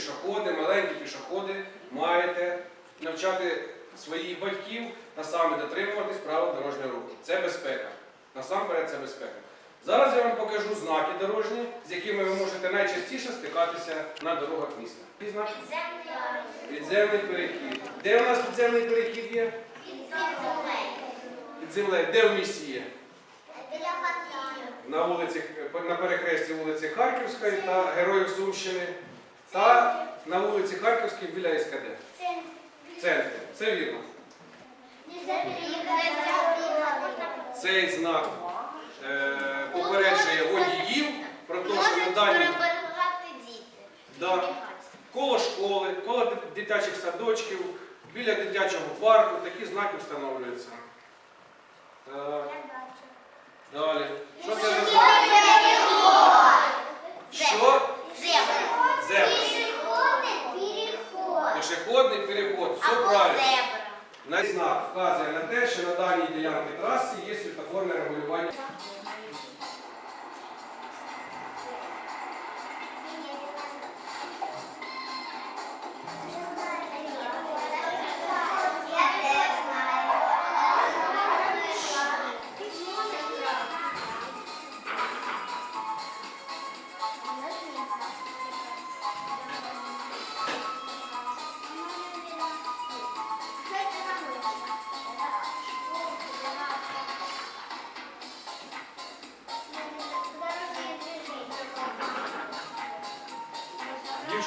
пішоходи, маленькі пішоходи, маєте навчати своїх батьків та саме дотримуватись правил дорожнього руху. Це безпека. Насамперед це безпека. Зараз я вам покажу знаки дорожні, з якими ви можете найчастіше стикатися на дорогах міста. Підземний перехід. Де у нас підземний перехід є? Під землею. Де в місті є? На на перехресті вулиці Харківської та Героїв Сумщини. Та на вулиці Харківській біля СКД. В центрі. Це вірно. Цей знак е, попереджує водіїв про те, що на Да. коло школи, коло дитячих садочків, біля дитячого парку такі знаки встановлюються. Так, далі. Що це за знак? Що? Зебра. Пішохідний Все правильно. На знак вказує на те, що на даній ділянці траси є світофорне регулювання.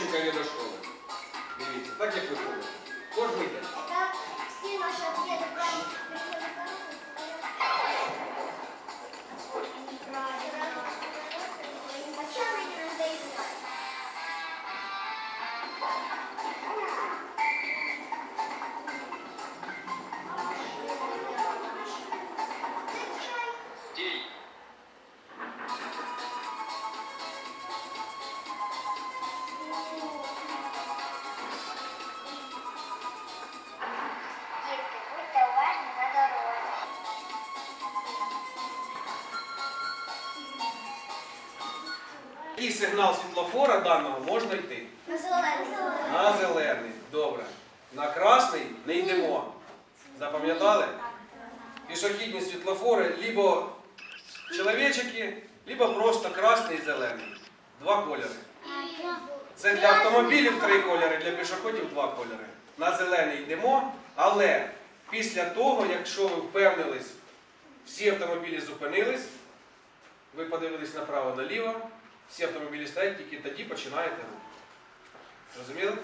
Йде до школи. Дивіться, так як виходить. Кожний день. Будьте Який сигнал світлофора даного можна йти? На зелений. Добре. На красний не йдемо. Запам'ятали? Пішохідні світлофори либо чоловічики, либо просто красний і зелений. Два кольори. Це для автомобілів три кольори, для пішоходів два кольори. На зелений йдемо, але після того, якщо ви впевнились, всі автомобілі зупинились, ви подивились направо наліво, всі автомобілі стоять, тільки тоді починаєте рух. Зрозуміли?